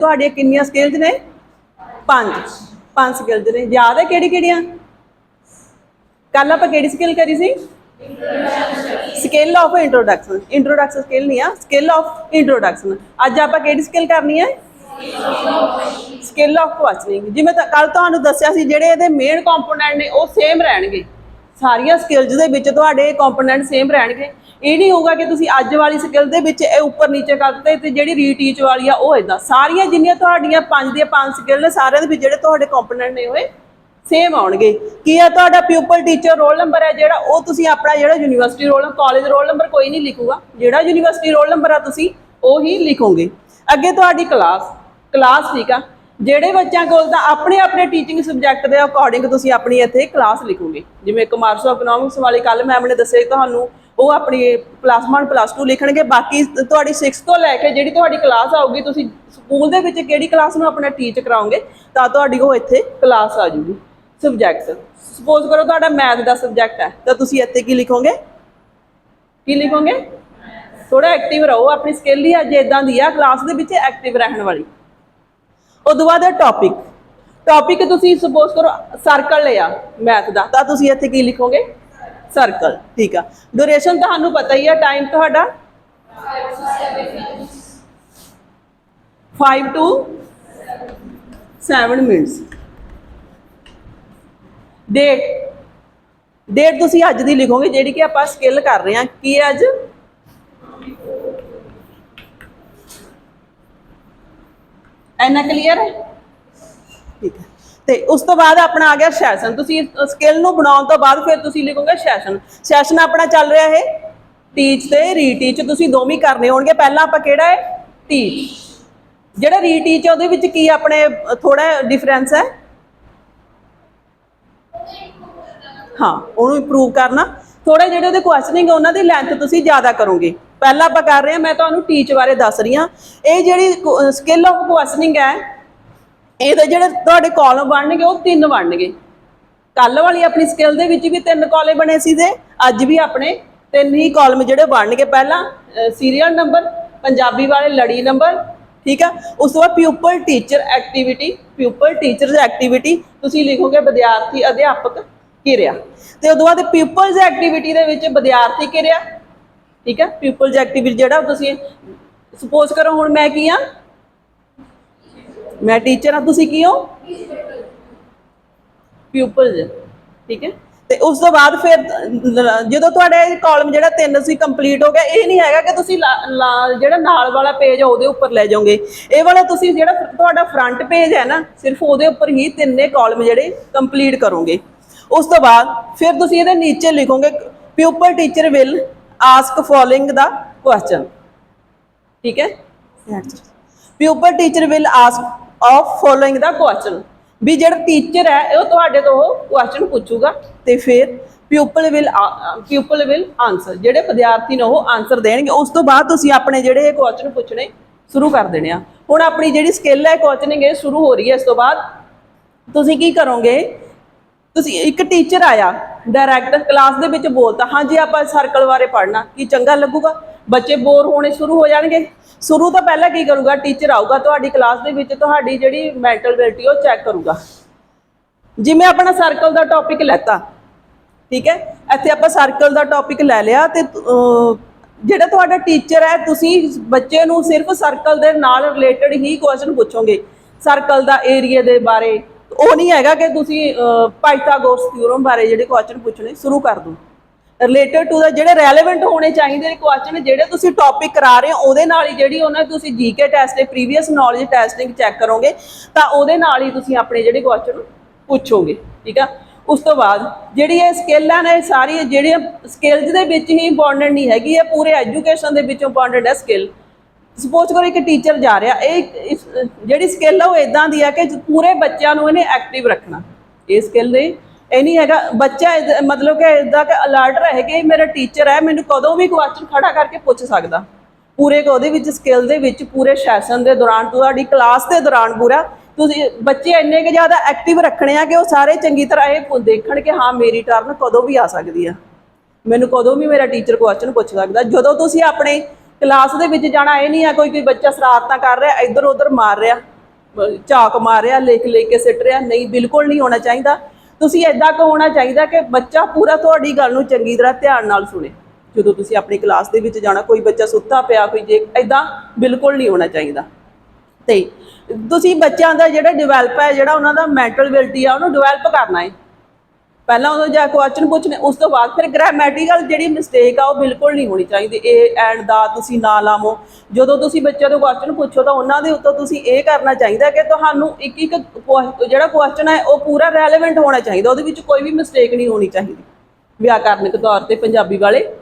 ਤੁਹਾਡੀਆਂ ਕਿੰਨੀਆਂ ਸਕਿੱਲਸ ਨੇ? ਪੰਜ। ਪੰਜ ਸਕਿੱਲਸ ਨੇ। ਯਾਦ ਹੈ ਕਿਹੜੀ ਕਿਹੜੀਆਂ? ਕੱਲ ਆਪਾਂ ਕਿਹੜੀ ਸਕਿੱਲ ਕਰੀ ਸੀ? Skill of introduction introduction skill ਨਹੀਂ ਆ। ਸਕਿੱਲ ਆਫ ਇੰਟਰੋਡਕਸ਼ਨ ਅੱਜ ਆਪਾਂ ਕਿਹੜੀ ਸਕਿੱਲ ਕਰਨੀ ਹੈ? ਸਕਿੱਲ ਆਫ ਕੁਐਸਚਨਿੰਗ ਜਿਵੇਂ ਤਾਂ ਕੱਲ ਤੁਹਾਨੂੰ ਦੱਸਿਆ ਸੀ, ਜਿਹੜੇ ਇਹਦੇ ਮੇਨ ਕੰਪੋਨੈਂਟ ਨੇ, ਉਹ ਸੇਮ ਰਹਿਣਗੇ। ਸਾਰੀਆਂ ਸਕਿੱਲਸ ਦੇ ਵਿੱਚ ਤੁਹਾਡੇ ਕੰਪੋਨੈਂਟ ਸੇਮ ਰਹਿਣਗੇ। ਇਹ ਨਹੀਂ ਹੋਊਗਾ ਕਿ ਤੁਸੀਂ ਅੱਜ ਵਾਲੀ ਸਕਿੱਲ ਦੇ ਵਿੱਚ ਇਹ ਉੱਪਰ ਨੀਚੇ ਕਰਦੇ ਦਿੱਤੇ ਤੇ ਜਿਹੜੀ ਰੀਟੀਚ ਵਾਲੀ ਆ ਉਹ ਇਦਾਂ ਸਾਰੀਆਂ ਜਿੰਨੀਆਂ ਤੁਹਾਡੀਆਂ ਪੰਜ ਦੀਆਂ ਪੰਜ ਸਕਿੱਲ ਨੇ, ਸਾਰਿਆਂ ਦੇ ਵਿੱਚ ਜਿਹੜੇ ਤੁਹਾਡੇ ਕੰਪੋਨੈਂਟ ਨੇ ਹੋਏ ਸੇਮ ਆਉਣਗੇ। ਕੀ ਆ ਤੁਹਾਡਾ ਪਿਊਪਲ ਟੀਚਰ ਰੋਲ ਨੰਬਰ ਹੈ ਜਿਹੜਾ, ਉਹ ਤੁਸੀਂ ਆਪਣਾ ਜਿਹੜਾ university roll college roll number ਕੋਈ ਨਹੀਂ ਲਿਖੂਗਾ। ਜਿਹੜਾ ਯੂਨੀਵਰਸਿਟੀ ਰੋਲ ਨੰਬਰ ਆ ਤੁਸੀਂ ਉਹ ਹੀ ਲਿਖੋਗੇ। ਅੱਗੇ ਤੁਹਾਡੀ ਕਲਾਸ ਕਲਾਸ ਠੀਕ ਆ। ਜਿਹੜੇ ਬੱਚਿਆਂ ਕੋਲ ਤਾਂ ਆਪਣੇ ਆਪਣੇ ਟੀਚਿੰਗ ਸਬਜੈਕਟ ਦੇ ਅਕੋਰਡਿੰਗ ਤੁਸੀਂ ਆਪਣੀ ਇੱਥੇ ਕਲਾਸ ਲਿਖੋਗੇ। ਜਿਵੇਂ ਕਮਰਸ ਆਫ ਇਕਨੋਮਿਕਸ ਵਾਲੀ ਕੱਲ ਮੈਮ ਨੇ ਦੱਸਿਆ ਸੀ ਤੁਹਾਨੂੰ ਉਹ ਆਪਣੀ ਪਲੱਸ 1 ਪਲੱਸ 2 ਲਿਖਣਗੇ। ਬਾਕੀ ਤੁਹਾਡੀ 6 ਤੋਂ ਲੈ ਕੇ ਜਿਹੜੀ ਤੁਹਾਡੀ ਕਲਾਸ ਆਊਗੀ, ਤੁਸੀਂ ਸਕੂਲ ਦੇ ਵਿੱਚ ਕਿਹੜੀ ਕਲਾਸ ਨੂੰ ਆਪਣਾ ਟੀਚ ਕਰਾਓਗੇ, ਤਾਂ ਤੁਹਾਡੀ ਉਹ ਇੱਥੇ ਕਲਾਸ ਆ ਜੂਗੀ ਸਬਜੈਕਟਸ ਸਪੋਜ਼ ਕਰੋ ਤੁਹਾਡਾ ਮੈਥ ਦਾ ਸਬਜੈਕਟ ਹੈ, ਤਾਂ ਤੁਸੀਂ ਇੱਥੇ ਕੀ ਲਿਖੋਗੇ? ਕੀ ਲਿਖੋਗੇ? ਥੋੜਾ ਐਕਟਿਵ ਰਹੋ, ਆਪਣੀ ਸਕਿੱਲ ਹੀ ਅੱਜ ਇਦਾਂ ਦੀ ਆ ਕਲਾਸ ਦੇ ਵਿੱਚ ਐਕਟਿਵ ਰਹਿਣ ਵਾਲੀ। ਉਦੋਂ ਬਾਅਦ ਹੈ ਟੌਪਿਕ ਟੌਪਿਕ ਤੁਸੀਂ ਸਪੋਜ਼ ਕਰੋ ਸਰਕਲ ਲਿਆ ਮੈਥ ਦਾ, ਤਾਂ ਤੁਸੀਂ ਇੱਥੇ ਕੀ ਲਿਖੋਗੇ? ਸਰਕਲ ਠੀਕ ਆ। ਡਿਊਰੇਸ਼ਨ ਤੁਹਾਨੂੰ ਪਤਾ ਹੀ ਆ ਟਾਈਮ ਤੁਹਾਡਾ? 5 ਟੂ 7 ਮਿੰਟਸ ਡੇਟ ਡੇਟ ਤੁਸੀਂ ਅੱਜ ਦੀ ਲਿਖੋਗੇ, ਜਿਹੜੀ ਕਿ ਆਪਾਂ ਸਕਿੱਲ ਕਰ ਰਹੇ ਹਾਂ। ਕੀ ਹੈ ਅੱਜ? ਐਨਾ ਕਲੀਅਰ ਹੈ? ਠੀਕ ਹੈ। ਤੇ ਉਸ ਤੋਂ ਬਾਅਦ ਆਪਣਾ ਆ ਗਿਆ ਸੈਸ਼ਨ। ਤੁਸੀਂ ਸਕਿੱਲ ਨੂੰ ਬਣਾਉਣ ਤੋਂ ਬਾਅਦ ਫਿਰ ਤੁਸੀਂ ਲਿਖੋਗੇ ਸੈਸ਼ਨ। ਸੈਸ਼ਨ ਆਪਣਾ ਚੱਲ ਰਿਹਾ ਹੈ ਟੀਚ ਤੇ ਰੀਟੀਚ ਤੁਸੀਂ ਦੋਵੇਂ ਕਰਨੇ ਹੋਣਗੇ। ਪਹਿਲਾਂ ਆਪਾਂ ਕਿਹੜਾ ਹੈ? ਟੀਚ ਜਿਹੜਾ ਰੀਟੀਚ ਉਹਦੇ ਵਿੱਚ ਕੀ ਆਪਣੇ ਥੋੜਾ ਡਿਫਰੈਂਸ ਹੈ? ਹਾਂ, ਉਹਨੂੰ ਇੰਪਰੂਵ ਕਰਨਾ। ਥੋੜੇ ਜਿਹੜੇ ਉਹਦੇ ਕੁਐਸਚਨਿੰਗ ਉਹਨਾਂ ਦੀ ਲੈਂਥ ਤੁਸੀਂ ਜ਼ਿਆਦਾ ਕਰੋਗੇ। ਪਹਿਲਾਂ ਆਪਾਂ ਕਰ ਰਹੇ ਹਾਂ, ਮੈਂ ਤੁਹਾਨੂੰ ਟੀਚ ਬਾਰੇ ਦੱਸ ਰਹੀ ਹਾਂ। ਇਹ ਜਿਹੜੀ ਸਕਿੱਲ ਆਫ ਕੁਐਸਚਨਿੰਗ ਹੈ। ਇਹਦੇ ਜਿਹੜੇ ਤੁਹਾਡੇ ਕਾਲਮ ਬਣਨਗੇ, ਉਹ ਤਿੰਨ ਬਣਨਗੇ। ਕੱਲ ਵਾਲੀ ਆਪਣੀ ਸਕਿੱਲ ਦੇ ਵਿੱਚ ਵੀ ਤਿੰਨ ਕਾਲਮ ਬਣੇ ਸੀ ਤੇ ਅੱਜ ਵੀ ਆਪਣੇ ਤਿੰਨ ਹੀ ਕਾਲਮ ਜਿਹੜੇ ਬਣਨਗੇ ਪਹਿਲਾਂ ਸੀਰੀਅਲ ਨੰਬਰ ਪੰਜਾਬੀ ਵਾਲੇ ਲੜੀ ਨੰਬਰ ਠੀਕ ਆ? ਉਸ ਤੋਂ ਬਾਅਦ pupil teacher activity pupil teachers activity ਤੁਸੀਂ ਲਿਖੋਗੇ ਵਿਦਿਆਰਥੀ ਅਧਿਆਪਕ ਕਿਰਿਆ। ਤੇ ਉਦੋਂ ਬਾਅਦ ਪਿਊਪਲਸ ਐਕਟੀਵਿਟੀ ਦੇ ਵਿੱਚ ਵਿਦਿਆਰਥੀ ਕਿਰਿਆ, ਠੀਕ ਹੈ ਪਿਊਪਲਸ ਐਕਟੀਵਿਟੀ ਜਿਹੜਾ ਤੁਸੀਂ ਸਪੋਜ਼ ਕਰੋ ਹੁਣ ਮੈਂ ਕੀ ਆ? ਮੈਂ ਟੀਚਰ ਆ ਤੁਸੀਂ ਕੀ ਹੋ? ਪਿਊਪਲਸ ਠੀਕ ਹੈ? ਤੇ ਉਸ ਤੋਂ ਬਾਅਦ ਫਿਰ ਜਦੋਂ ਤੁਹਾਡੇ ਕਾਲਮ ਜਿਹੜਾ ਤਿੰਨ ਸੀ ਕੰਪਲੀਟ ਹੋ ਗਿਆ ਇਹ ਨਹੀਂ ਹੈਗਾ ਕਿ ਤੁਸੀਂ ਜਿਹੜਾ ਨਾਲ ਵਾਲਾ ਪੇਜ ਆ ਉਹਦੇ ਉੱਪਰ ਲੈ ਜਾਓਗੇ। ਇਹ ਵਾਲਾ ਤੁਸੀਂ ਜਿਹੜਾ ਤੁਹਾਡਾ ਫਰੰਟ ਪੇਜ ਹੈ ਨਾ ਸਿਰਫ ਉਹਦੇ ਉੱਪਰ ਹੀ ਤਿੰਨੇ ਕਾਲਮ ਜਿਹੜੇ ਕੰਪਲੀਟ ਕਰੋਗੇ। ਉਸ ਤੋਂ ਬਾਅਦ ਫਿਰ ਤੁਸੀਂ ਇਹਦੇ ਨੀਚੇ ਲਿਖੋਗੇ pupil teacher will ask following the question ਠੀਕ ਹੈ? Pupil teacher will ask of following the question ਵੀ ਜਿਹੜਾ ਟੀਚਰ ਹੈ, ਉਹ ਤੁਹਾਡੇ ਤੋਂ ਉਹ ਕੁਐਸਚਨ ਪੁੱਛੂਗਾ ਤੇ ਫਿਰ pupil will pupil will answer ਜਿਹੜੇ ਵਿਦਿਆਰਥੀ ਨੇ ਉਹ ਆਨਸਰ ਦੇਣਗੇ। ਉਸ ਤੋਂ ਬਾਅਦ ਤੁਸੀਂ ਆਪਣੇ ਜਿਹੜੇ ਇਹ ਕੁਐਸਚਨ ਪੁੱਛਣੇ ਸ਼ੁਰੂ ਕਰ ਦੇਣੇ ਆ। ਹੁਣ ਆਪਣੀ ਜਿਹੜੀ ਸਕਿੱਲ ਹੈ ਕੁਐਸਚਨਿੰਗ ਇਹ ਸ਼ੁਰੂ ਹੋ ਰਹੀ ਹੈ। ਇਸ ਤੋਂ ਬਾਅਦ ਤੁਸੀਂ ਕੀ ਕਰੋਗੇ? ਤੁਸੀਂ ਇੱਕ ਟੀਚਰ ਆਇਆ ਡਾਇਰੈਕਟ ਕਲਾਸ ਦੇ ਵਿੱਚ ਬੋਲਤਾ ਹਾਂਜੀ, ਆਪਾਂ ਸਰਕਲ ਬਾਰੇ ਪੜ੍ਹਨਾ। ਕੀ ਚੰਗਾ ਲੱਗੂਗਾ? ਬੱਚੇ ਬੋਰ ਹੋਣੇ ਸ਼ੁਰੂ ਹੋ ਜਾਣਗੇ। ਸ਼ੁਰੂ ਤੋਂ ਪਹਿਲਾਂ ਕੀ ਕਰੂਗਾ? ਟੀਚਰ ਆਊਗਾ ਤੁਹਾਡੀ ਕਲਾਸ ਦੇ ਵਿੱਚ, ਤੁਹਾਡੀ ਜਿਹੜੀ ਮੈਂਟਲ ਬਿਲਟੀ ਉਹ ਚੈੱਕ ਕਰੂਗਾ। ਜਿਵੇਂ ਆਪਣਾ ਸਰਕਲ ਦਾ ਟੌਪਿਕ ਲੈਤਾ, ਠੀਕ ਹੈ? ਇੱਥੇ ਆਪਾਂ ਸਰਕਲ ਦਾ ਟੌਪਿਕ ਲੈ ਲਿਆ ਤੇ ਜਿਹੜਾ ਤੁਹਾਡਾ ਟੀਚਰ ਹੈ, ਤੁਸੀਂ ਬੱਚੇ ਨੂੰ ਸਿਰਫ ਸਰਕਲ ਦੇ ਨਾਲ ਰਿਲੇਟਡ ਹੀ ਕੁਐਸਚਨ ਪੁੱਛੋਗੇ। ਸਰਕਲ ਦਾ ਏਰੀਆ ਦੇ ਬਾਰੇ, ਉਹ ਨਹੀਂ ਹੈਗਾ ਕਿ ਤੁਸੀਂ ਪਾਈਥਾਗੋਰਸ ਥਿਊਰਮ ਬਾਰੇ ਜਿਹੜੇ ਕੁਐਸਚਨ ਪੁੱਛਣੇ ਸ਼ੁਰੂ ਕਰ ਦੋ ਰਿਲੇਟਡ ਟੂ ਦਾ ਜਿਹੜੇ ਰੈਲੇਵੈਂਟ ਹੋਣੇ ਚਾਹੀਦੇ ਨੇ ਕੁਐਸਚਨ ਜਿਹੜੇ ਤੁਸੀਂ ਟੌਪਿਕ ਕਰਾ ਰਹੇ ਹੋ, ਉਹਦੇ ਨਾਲ ਹੀ ਜਿਹੜੀ ਉਹਨਾਂ ਦੀ ਤੁਸੀਂ ਜੀਕੇ ਟੈਸਟ ਤੇ ਪ੍ਰੀਵੀਅਸ ਨੌਲੇਜ ਟੈਸਟਿੰਗ ਚੈੱਕ ਕਰੋਗੇ, ਤਾਂ ਉਹਦੇ ਨਾਲ ਹੀ ਤੁਸੀਂ ਆਪਣੇ ਜਿਹੜੇ ਕੁਐਸਚਨ ਪੁੱਛੋਗੇ, ਠੀਕ ਆ? ਉਸ ਤੋਂ ਬਾਅਦ ਜਿਹੜੀ ਇਹ ਸਕਿੱਲਾਂ ਨੇ ਸਾਰੀ ਜਿਹੜੀਆਂ ਸਕਿੱਲਸ ਦੇ ਵਿੱਚ ਹੀ ਇੰਪੋਰਟੈਂਟ ਨਹੀਂ ਹੈਗੀ, ਇਹ ਪੂਰੇ ਐਜੂਕੇਸ਼ਨ ਦੇ ਵਿੱਚ ਇੰਪੋਰਟੈਂਟ ਹੈ ਸਕਿੱਲ ਸਪੋਜ਼ ਕਰੋ ਇੱਕ ਟੀਚਰ ਜਾ ਰਿਹਾ, ਇਹ ਜਿਹੜੀ ਸਕਿੱਲ ਹੈ ਉਹ ਇਦਾਂ ਦੀ ਹੈ ਕਿ ਪੂਰੇ ਬੱਚਿਆਂ ਨੂੰ ਇਹਨੇ ਐਕਟਿਵ ਰੱਖਣਾ। ਇਹ ਸਕਿੱਲ ਦੇ ਇਹ ਨਹੀਂ ਹੈਗਾ, ਬੱਚਾ ਇਦ- ਮਤਲਬ ਕਿ ਇਦਾਂ ਕਿ ਅਲਰਟ ਰਹੇ ਕਿ ਮੇਰਾ ਟੀਚਰ ਹੈ, ਮੈਨੂੰ ਕਦੋਂ ਵੀ ਕੁਐਸਚਨ ਖੜਾ ਕਰਕੇ ਪੁੱਛ ਸਕਦਾ। ਪੂਰੇ ਉਹਦੇ ਵਿੱਚ ਸਕਿੱਲ ਦੇ ਵਿੱਚ, ਪੂਰੇ ਸੈਸ਼ਨ ਦੇ ਦੌਰਾਨ ਤੁਹਾਡੀ ਕਲਾਸ ਦੇ ਦੌਰਾਨ ਪੂਰਾ, ਤੁਸੀਂ ਬੱਚੇ ਇੰਨੇ ਕਿ ਜ਼ਿਆਦਾ ਐਕਟਿਵ ਰੱਖਣੇ ਆ ਕਿ ਉਹ ਸਾਰੇ ਚੰਗੀ ਤਰ੍ਹਾਂ ਇਹ ਦੇਖਣ ਕਿ ਹਾਂ, ਮੇਰੀ ਟਰਨ ਕਦੋਂ ਵੀ ਆ ਸਕਦੀ ਆ। ਮੈਨੂੰ ਕਦੋਂ ਵੀ ਮੇਰਾ ਟੀਚਰ ਕੁਐਸਚਨ ਪੁੱਛ ਸਕਦਾ। ਜਦੋਂ ਤੁਸੀਂ ਆਪਣੇ ਕਲਾਸ ਦੇ ਵਿੱਚ ਜਾਣਾ, ਇਹ ਨਹੀਂ ਆ ਕੋਈ ਕੋਈ ਬੱਚਾ ਸ਼ਰਾਰਤਾਂ ਕਰ ਰਿਹਾ ਇੱਧਰ ਉੱਧਰ ਮਾਰ ਰਿਹਾ ਝਾਕ ਮਾਰ ਰਿਹਾ ਲਿਖ ਲਿਖ ਕੇ ਸਿੱਟ ਰਿਹਾ, ਨਹੀਂ, ਬਿਲਕੁਲ ਨਹੀਂ ਹੋਣਾ ਚਾਹੀਦਾ। ਤੁਸੀਂ ਐਦਾਂ ਕੁ ਹੋਣਾ ਚਾਹੀਦਾ ਕਿ ਬੱਚਾ ਪੂਰਾ ਤੁਹਾਡੀ ਗੱਲ ਨੂੰ ਚੰਗੀ ਤਰ੍ਹਾਂ ਧਿਆਨ ਨਾਲ ਸੁਣੇ? ਜਦੋਂ ਤੁਸੀਂ ਆਪਣੀ ਕਲਾਸ ਦੇ ਵਿੱਚ ਜਾਣਾ, ਕੋਈ ਬੱਚਾ ਸੁੱਤਾ ਪਿਆ, ਕੋਈ ਜੇ ਐਦਾਂ ਬਿਲਕੁਲ ਨਹੀਂ ਹੋਣਾ ਚਾਹੀਦਾ। ਤੇ ਤੁਸੀਂ ਬੱਚਿਆਂ ਦਾ ਜਿਹੜਾ ਡਿਵੈਲਪ ਹੈ, ਜਿਹੜਾ ਉਹਨਾਂ ਦਾ ਮੈਂਟਲ ਐਬਿਲਿਟੀ ਆ, ਉਹਨੂੰ ਡਿਵੈਲਪ ਕਰਨਾ ਹੈ। ਪਹਿਲਾਂ ਉਹਨੂੰ ਜਾ ਕੁਐਸਚਨ ਪੁੱਛਣੇ ਉਸ ਤੋਂ ਬਾਅਦ ਫਿਰ ਗ੍ਰਾਮੈਟੀਕਲ ਜਿਹੜੀ ਮਿਸਟੇਕ ਆ ਉਹ ਬਿਲਕੁਲ ਨਹੀਂ ਹੋਣੀ ਚਾਹੀਦੀ। ਇਹ ਐਂਡ ਦਾ ਤੁਸੀਂ ਨਾ ਲਾਵੋ। ਜਦੋਂ ਤੁਸੀਂ ਬੱਚਿਆਂ ਤੋਂ ਕੁਐਸਚਨ ਪੁੱਛੋ ਤਾਂ ਉਹਨਾਂ ਦੇ ਉੱਤੋਂ ਤੁਸੀਂ ਇਹ ਕਰਨਾ ਚਾਹੀਦਾ ਕਿ ਤੁਹਾਨੂੰ ਇੱਕ ਇੱਕ ਕੁਐ- ਜਿਹੜਾ ਕੁਐਸਚਨ ਹੈ ਉਹ ਪੂਰਾ ਰੈਲੇਵੈਂਟ ਹੋਣਾ ਚਾਹੀਦਾ। ਉਹਦੇ ਵਿੱਚ ਕੋਈ ਵੀ ਮਿਸਟੇਕ ਨਹੀਂ ਹੋਣੀ ਚਾਹੀਦੀ। ਵਿਆਕਰਨਿਕ ਤੌਰ ਤੇ ਪੰਜਾਬੀ ਵਾਲੇ।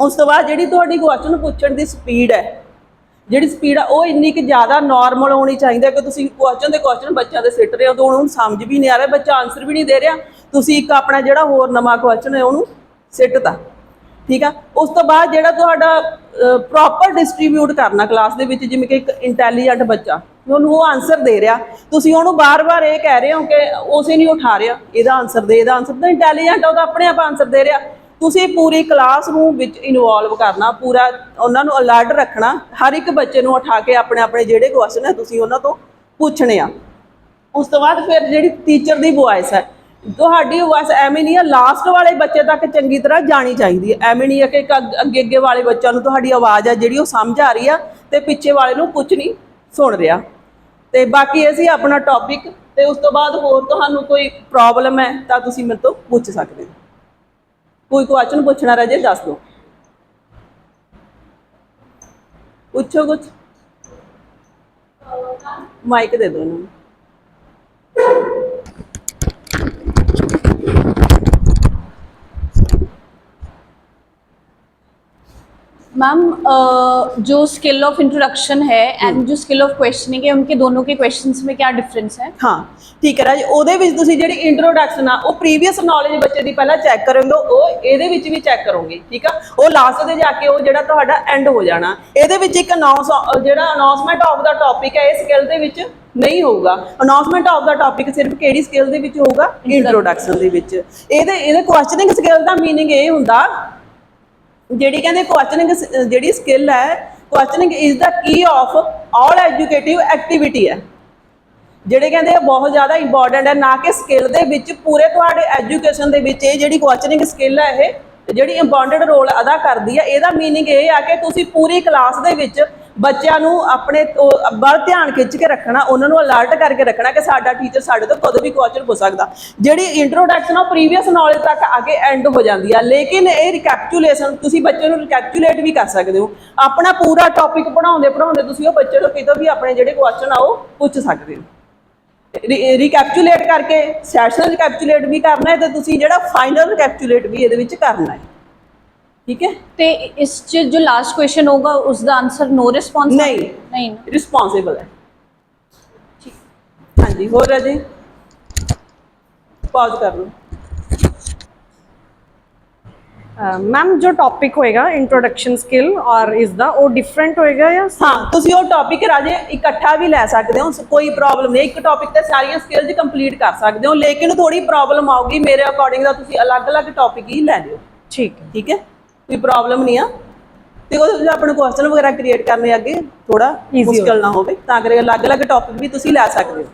ਉਸ ਤੋਂ ਬਾਅਦ ਜਿਹੜੀ ਤੁਹਾਡੀ ਕੁਐਸਚਨ ਪੁੱਛਣ ਦੀ ਸਪੀਡ ਹੈ ਜਿਹੜੀ ਸਪੀਡ ਆ, ਉਹ ਇੰਨੀ ਕਿ ਜ਼ਿਆਦਾ ਨਾਰਮਲ ਹੋਣੀ ਚਾਹੀਦੀ ਹੈ ਕਿ ਤੁਸੀਂ ਕੁਐਸਚਨ ਦੇ ਕੁਐਸਚਨ ਬੱਚਿਆਂ ਦੇ ਸਿੱਟ ਰਹੇ ਹੋ ਤਾਂ ਉਹਨੂੰ ਸਮਝ ਵੀ ਨਹੀਂ ਆ ਰਿਹਾ, ਬੱਚਾ ਆਨਸਰ ਵੀ ਨਹੀਂ ਦੇ ਰਿਹਾ। ਤੁਸੀਂ ਇੱਕ ਆਪਣਾ ਜਿਹੜਾ ਹੋਰ ਨਵਾਂ ਕੁਐਸਚਨ ਹੈ, ਉਹਨੂੰ ਸਿੱਟਤਾ। ਠੀਕ ਆ? ਉਸ ਤੋਂ ਬਾਅਦ ਜਿਹੜਾ ਤੁਹਾਡਾ ਪ੍ਰੋਪਰ ਡਿਸਟ੍ਰੀਬਿਊਟ ਕਰਨਾ ਕਲਾਸ ਦੇ ਵਿੱਚ, ਜਿਵੇਂ ਕਿ ਇੱਕ ਇੰਟੈਲੀਜੈਂਟ ਬੱਚਾ ਉਹਨੂੰ ਉਹ ਆਨਸਰ ਦੇ ਰਿਹਾ। ਤੁਸੀਂ ਉਹਨੂੰ ਬਾਰ-ਬਾਰ ਇਹ ਕਹਿ ਰਹੇ ਹੋ ਕਿ ਉਸੇ ਨਹੀਂ ਉਠਾ ਰਿਹਾ। ਇਹਦਾ ਆਨਸਰ ਦੇ, ਇਹਦਾ ਆਨਸਰ ਤਾਂ ਇੰਟੈਲੀਜੈਂਟ ਉਹ ਤਾਂ ਆਪਣੇ ਆਪ ਆਨਸਰ ਦੇ ਰਿਹਾ। ਤੁਸੀਂ ਪੂਰੀ ਕਲਾਸ ਨੂੰ ਵਿੱਚ ਇਨਵੋਲਵ ਕਰਨਾ, ਪੂਰਾ ਉਹਨਾਂ ਨੂੰ ਅਲਰਟ ਰੱਖਣਾ, ਹਰ ਇੱਕ ਬੱਚੇ ਨੂੰ ਉਠਾ ਕੇ ਆਪਣੇ ਆਪਣੇ ਜਿਹੜੇ ਕੁਐਸਚਨ ਹੈ ਤੁਸੀਂ ਉਹਨਾਂ ਤੋਂ ਪੁੱਛਣੇ ਆ। ਉਸ ਤੋਂ ਬਾਅਦ ਫਿਰ ਜਿਹੜੀ ਟੀਚਰ ਦੀ ਵੌਇਸ ਹੈ, ਤੁਹਾਡੀ ਵੌਇਸ ਐਵੇਂ ਨਹੀਂ ਆ ਲਾਸਟ ਵਾਲੇ ਬੱਚੇ ਤੱਕ ਚੰਗੀ ਤਰ੍ਹਾਂ ਜਾਣੀ ਚਾਹੀਦੀ ਹੈ। ਐਵੇਂ ਨਹੀਂ ਹੈ ਕਿ ਇੱਕ ਅੱਗ- ਅੱਗੇ ਅੱਗੇ ਵਾਲੇ ਬੱਚਿਆਂ ਨੂੰ ਤੁਹਾਡੀ ਆਵਾਜ਼ ਹੈ ਜਿਹੜੀ ਉਹ ਸਮਝ ਆ ਰਹੀ ਆ ਤੇ ਪਿੱਛੇ ਵਾਲੇ ਨੂੰ ਕੁਝ ਨਹੀਂ ਸੁਣ ਰਿਹਾ। ਤੇ ਬਾਕੀ ਇਹ ਸੀ ਆਪਣਾ ਟੌਪਿਕ ਤੇ ਉਸ ਤੋਂ ਬਾਅਦ ਹੋਰ ਤੁਹਾਨੂੰ ਕੋਈ ਪ੍ਰੋਬਲਮ ਹੈ ਤਾਂ ਤੁਸੀਂ ਮੇਰੇ ਤੋਂ ਪੁੱਛ ਸਕਦੇ ਹੋ। ਕੋਈ ਕੁਐਸਚਨ ਪੁੱਛਣਾ ਰਹੇ ਜੇ ਦੱਸ ਦਿਓ ਪੁੱਛੋ ਕੁਝ ਮਾਈਕ ਦੇ ਦਿਓ ਇਹਨਾਂ ਨੂੰ मैम अ, जो स्किल ऑफ इंट्रोडक्शन है एंड जो स्किल ऑफ क्वेश्चनिंग है उनके दोनों के क्वेश्चंस में क्या डिफरेंस है ਹਾਂ ਠੀਕ ਹੈ ਰਾਜ ਉਹਦੇ ਵਿੱਚ ਤੁਸੀਂ ਜਿਹੜੀ ਇੰਟਰੋਡਕਸ਼ਨ ਆ ਉਹ ਪ੍ਰੀਵੀਅਸ ਨੌਲੇਜ ਬੱਚੇ ਦੀ ਪਹਿਲਾਂ ਚੈੱਕ ਕਰੋਗੇ ਉਹ ਇਹਦੇ ਵਿੱਚ ਵੀ ਚੈੱਕ ਕਰੋਗੇ ਠੀਕ ਆ ਉਹ ਲਾਸਟ ਤੇ ਜਾ ਕੇ ਉਹ ਜਿਹੜਾ ਤੁਹਾਡਾ ਐਂਡ ਹੋ ਜਾਣਾ ਇਹਦੇ ਵਿੱਚ ਇੱਕ ਅਨਾਉਂਸ ਜਿਹੜਾ ਅਨਾਉਂਸਮੈਂਟ ਆਫ ਦਾ ਟੌਪਿਕ ਹੈ ਇਹ ਸਕਿੱਲ ਦੇ ਵਿੱਚ ਨਹੀਂ ਹੋਊਗਾ ਅਨਾਉਂਸਮੈਂਟ ਆਫ ਦਾ ਟੌਪਿਕ ਸਿਰਫ ਕਿਹੜੀ ਸਕਿੱਲ ਦੇ ਵਿੱਚ ਹੋਊਗਾ ਇੰਟਰੋਡਕਸ਼ਨ ਦੇ ਵਿੱਚ ਇਹਦੇ ਇਹਦੇ ਕੁਐਸਚਨਿੰਗ ਸਕਿੱਲ ਦਾ ਮੀਨਿੰਗ ਇਹ ਹੁੰਦਾ ਜਿਹੜੀ ਕਹਿੰਦੇ ਕੁਐਸਚਨਿੰਗ ਜਿਹੜੀ ਸਕਿੱਲ ਹੈ questioning is the key of all educative activity ਹੈ। ਜਿਹੜੇ ਕਹਿੰਦੇ ਬਹੁਤ ਜ਼ਿਆਦਾ ਇੰਪੋਰਟੈਂਟ ਹੈ, ਨਾ ਕਿ ਸਕਿੱਲ ਦੇ ਵਿੱਚ, ਪੂਰੇ ਤੁਹਾਡੇ ਐਜੂਕੇਸ਼ਨ ਦੇ ਵਿੱਚ ਇਹ ਜਿਹੜੀ ਕੁਐਸਚਨਿੰਗ ਸਕਿੱਲ ਹੈ ਇਹ, ਜਿਹੜੀ ਇੰਪੋਰਟੈਂਟ ਰੋਲ ਅਦਾ ਕਰਦੀ ਹੈ, ਇਹਦਾ ਮੀਨਿੰਗ ਇਹ ਆ ਕਿ ਤੁਸੀਂ ਪੂਰੀ ਕਲਾਸ ਦੇ ਵਿੱਚ ਬੱਚਿਆਂ ਨੂੰ ਆਪਣੇ ਵੱਲ ਧਿਆਨ ਖਿੱਚ ਕੇ ਰੱਖਣਾ, ਉਹਨਾਂ ਨੂੰ ਅਲਰਟ ਕਰਕੇ ਰੱਖਣਾ ਕਿ ਸਾਡਾ ਟੀਚਰ ਸਾਡੇ ਤੋਂ ਕਦੋਂ ਵੀ ਕੁਐਸਚਨ ਪੁੱਛ ਸਕਦਾ। ਜਿਹੜੀ ਇੰਟਰੋਡਕਸ਼ਨ ਆ ਪ੍ਰੀਵੀਅਸ ਨੌਲੇਜ ਤੱਕ ਆ ਕੇ ਐਂਡ ਹੋ ਜਾਂਦੀ ਆ। ਲੇਕਿਨ ਇਹ ਰਿਕੈਪਚੁਲੇਸ਼ਨ ਤੁਸੀਂ ਬੱਚੇ ਨੂੰ ਰਿਕੈਪਚੁਲੇਟ ਵੀ ਕਰ ਸਕਦੇ ਹੋ। ਆਪਣਾ ਪੂਰਾ ਟੌਪਿਕ ਪੜਾਉਂਦੇ ਪੜਾਉਂਦੇ ਤੁਸੀਂ ਉਹ ਬੱਚੇ ਤੋਂ ਕਿਤੋਂ ਵੀ ਆਪਣੇ ਜਿਹੜੇ ਕੁਐਸਚਨ ਆ ਉਹ ਪੁੱਛ ਸਕਦੇ ਹੋ। ਰਿਕੈਪਚੁਲੇਟ ਕਰਕੇ ਸੈਸ਼ਨ ਰਿਕੈਪਚੁਲੇਟ ਵੀ ਕਰਨਾ ਹੈ ਤੇ ਤੁਸੀਂ ਜਿਹੜਾ ਫਾਈਨਲ ਰਿਕੈਪਚੁਲੇਟ ਵੀ ਇਹਦੇ ਵਿੱਚ ਕਰਨਾ ਹੈ। ਠੀਕ ਹੈ? ਤੇ ਇਸ ਚ ਜੋ ਲਾਸਟ ਕੁਐਸਚਨ ਹੋਗਾ ਉਸ ਦਾ ਆਨਸਰ ਨੋ ਰਿਸਪੌਂਸ ਨਹੀਂ ਨਹੀਂ ਰਿਸਪੌਂਸਿਬਲ ਹੈ। ਠੀਕ। ਹਾਂਜੀ ਹੋਰ ਜੀ ਪੌਜ਼ ਕਰ ਲਓ। ਮੈਮ ਜੋ ਟੌਪਿਕ ਹੋਏਗਾ ਇੰਟਰੋਡਕਸ਼ਨ ਸਕਿੱਲ ਔਰ ਇਸ ਦਾ ਉਹ ਡਿਫਰੈਂਟ ਹੋਏਗਾ ਜਾਂ ਹਾਂ ਤੁਸੀਂ ਉਹ ਟੌਪਿਕ ਰਾਜੇ ਇਕੱਠਾ ਵੀ ਲੈ ਸਕਦੇ ਹੋ ਕੋਈ ਪ੍ਰੋਬਲਮ ਨਹੀਂ ਇੱਕ ਟੌਪਿਕ ਤੇ ਸਾਰੀਆਂ ਸਕਿੱਲਸ ਕੰਪਲੀਟ ਕਰ ਸਕਦੇ ਹੋ ਲੇਕਿਨ ਥੋੜੀ ਪ੍ਰੋਬਲਮ ਆਊਗੀ ਮੇਰੇ ਅਕੋਰਡਿੰਗ ਦਾ ਤੁਸੀਂ ਅਲੱਗ-ਅਲੱਗ ਟੌਪਿਕ ਹੀ ਲੈ ਲਿਓ। ਠੀਕ ਹੈ। ਠੀਕ ਹੈ? ਕੋਈ ਪ੍ਰੋਬਲਮ ਨਹੀਂ ਆ। ਤੇ ਉਹ ਤੁਸੀਂ ਆਪਣੇ ਕੁਐਸਚਨ ਵਗੈਰਾ ਕ੍ਰੀਏਟ ਕਰਨੇ ਅੱਗੇ ਥੋੜਾ ਮੁਸ਼ਕਲ ਨਾ ਹੋਵੇ। ਤਾਂ ਕਰਕੇ ਅਲੱਗ-ਅਲੱਗ ਟੌਪਿਕ ਵੀ ਤੁਸੀਂ ਲੈ ਸਕਦੇ ਹੋ।